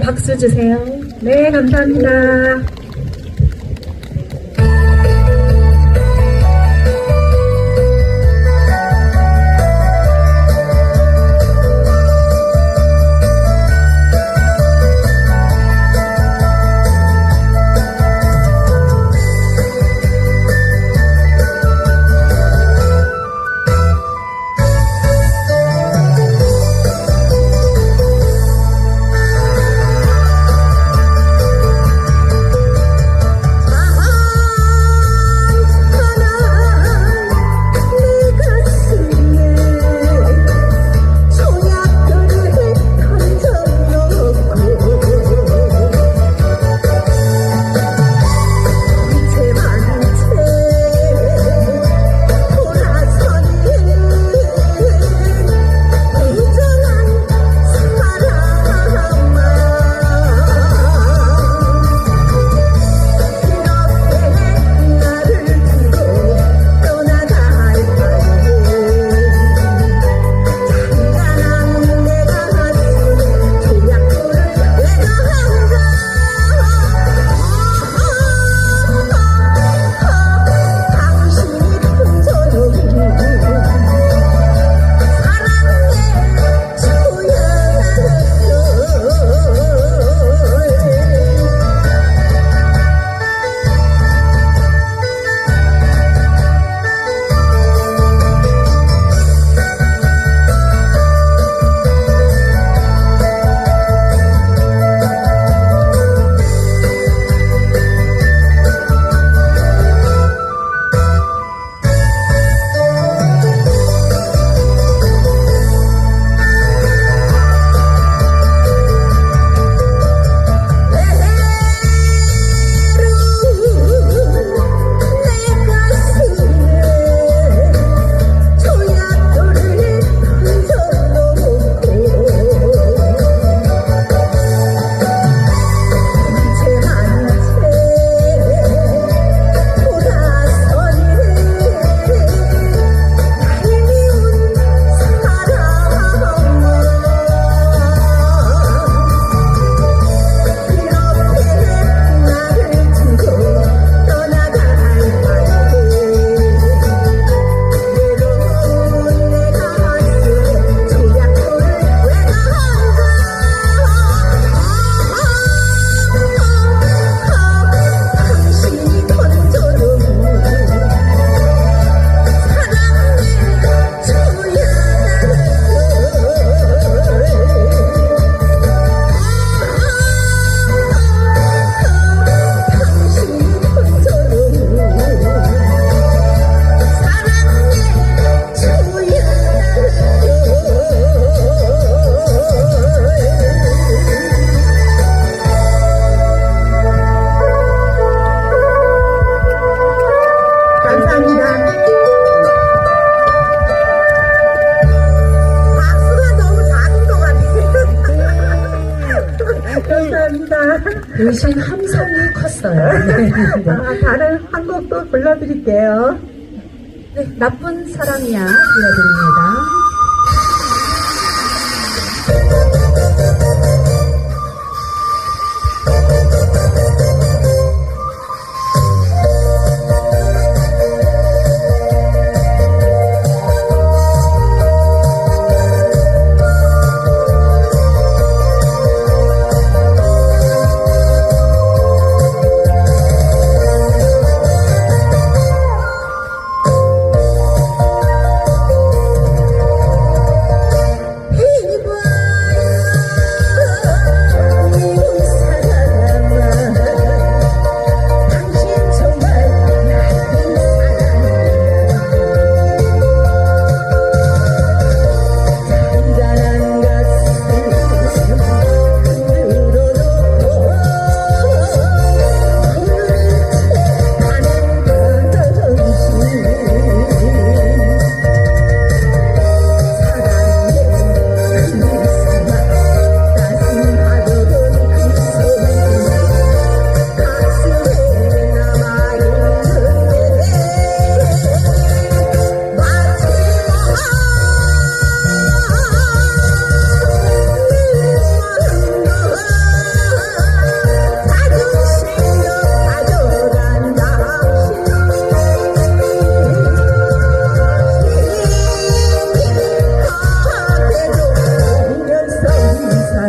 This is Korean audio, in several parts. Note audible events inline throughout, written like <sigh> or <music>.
박수 주세요. 네, 감사합니다. 대신 함성이 컸어요. 네, <laughs> 네. 아, 다른 한 곡도 불러드릴게요. 네, 나쁜 사람이야 불러드립니다.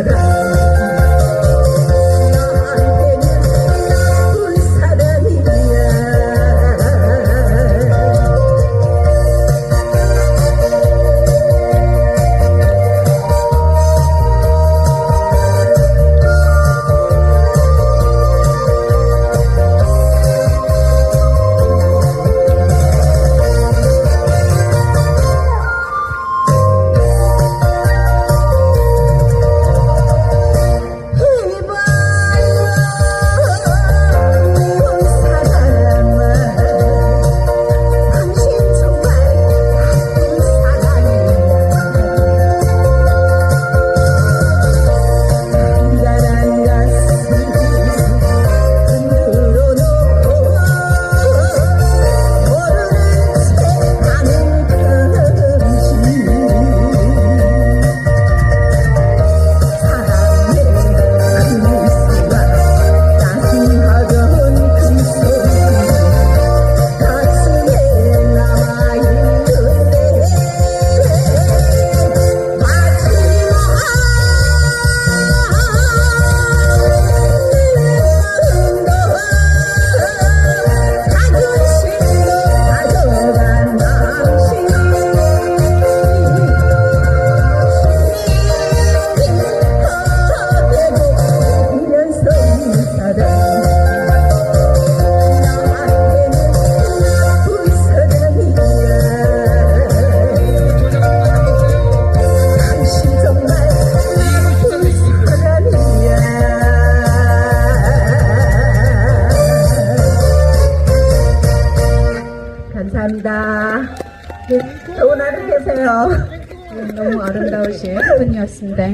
da da 감사합니다. 좋은 하루 되세요. 너무 아름다우신 분이었습니다.